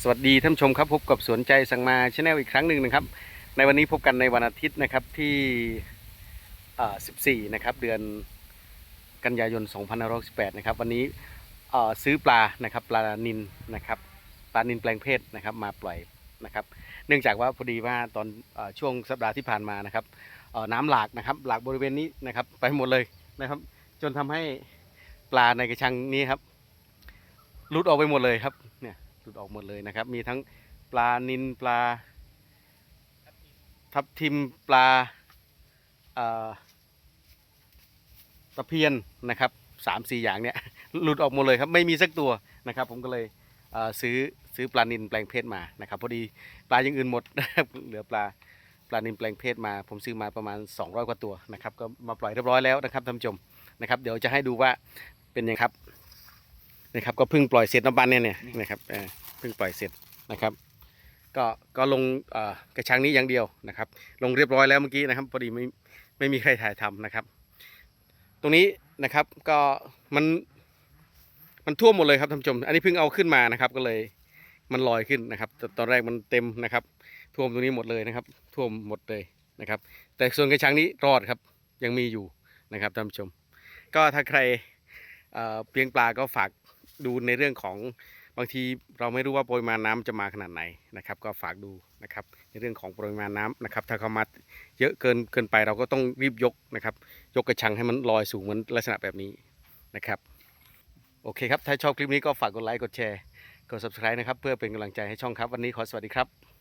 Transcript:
สวัสดีท่านชมครับพบกับสวนใจสังมาชาแนลอีกครั้งหนึ่งนะครับ ในวันนี้พบกันในวันอาทิตย์นะครับที่ 14 นะครับ เดือนกันยายน 2518 นะครับ วันนี้ซื้อปลานะครับปลานินนะครับปลานินแปลงเพศนะครับมาปล่อยนะครับ เนื่องจากว่าพอดีว่าตอนอช่วงสัปดาห์ที่ผ่านมานะครับน้ำหลากนะครับหลากบริเวณนี้นะครับไปหมดเลยนะครับ จนทำให้ปลาในกระชังนี้ครับหลุดออกไปหมดเลยครับเนี่ย หลุดออกหมดเลยนะครับ มีทั้งปลานินปลา ทับทิมปลาตะเพียนนะครับสามสี่อย่างเนี่ยหลุดออกหมดเลยครับไม่มีสักตัวนะครับ ผมก็เลยเซื้อซื้อปลานินแปลงเพศมานะครับพอดีปลาอย่างอื่นหมดนะครับเหลือปลาปลานินแปลงเพศมา ผมซื้อมาประมาณ 200 กว่าตัวนะครับ ก็มาปล่อยเรียบร้อยแล้วนะครับท่านผู้ชมนะครับ เดี๋ยวจะให้ดูว่าเป็นยังไงครับ นะครับ ก็เพิ่งปล่อยเสร็จน้ำบันเนี่ยเนี่ยนะครับเพิ่งปล่อยเสร็จนะครับ ก็ก็ลงกระชังนี้อย่างเดียวนะครับ ลงเรียบร้อยแล้วเมื่อกี้นะครับพอดีไม่ไม่มีใครถ่ายทำนะครับ ตรงนี้นะครับก็มันมันท่วมหมดเลยครับท่านผู้ชม อันนี้เพิ่งเอาขึ้นมานะครับ ก็เลยมันลอยขึ้นนะครับแต่ตอนแรกมันเต็มนะครับ ท่วมตรงนี้หมดเลยนะครับ ท่วมหมดเลยนะครับ แต่ส่วนกระชังนี้รอดครับ ยังมีอยู่นะครับท่านผู้ชม ก็ถ้าใครเอ่อเลี้ยงปลาก็ฝาก ดูในเรื่องของบางทีเราไม่รู้ว่าปริมาณน้ำจะมาขนาดไหนนะครับ ก็ฝากดูนะครับ ในเรื่องของปริมาณน้ำนะครับ ถ้าเขามาเยอะเกินเกินไปเราก็ต้องรีบยกนะครับ ยกกระชังให้มันลอยสูงเหมือนลักษณะแบบนี้นะครับ โอเคครับ ถ้าชอบคลิปนี้ก็ฝากกดไลค์กดแชร์กด subscribe นะครับ เพื่อเป็นกำลังใจให้ช่องครับ วันนี้ขอสวัสดีครับ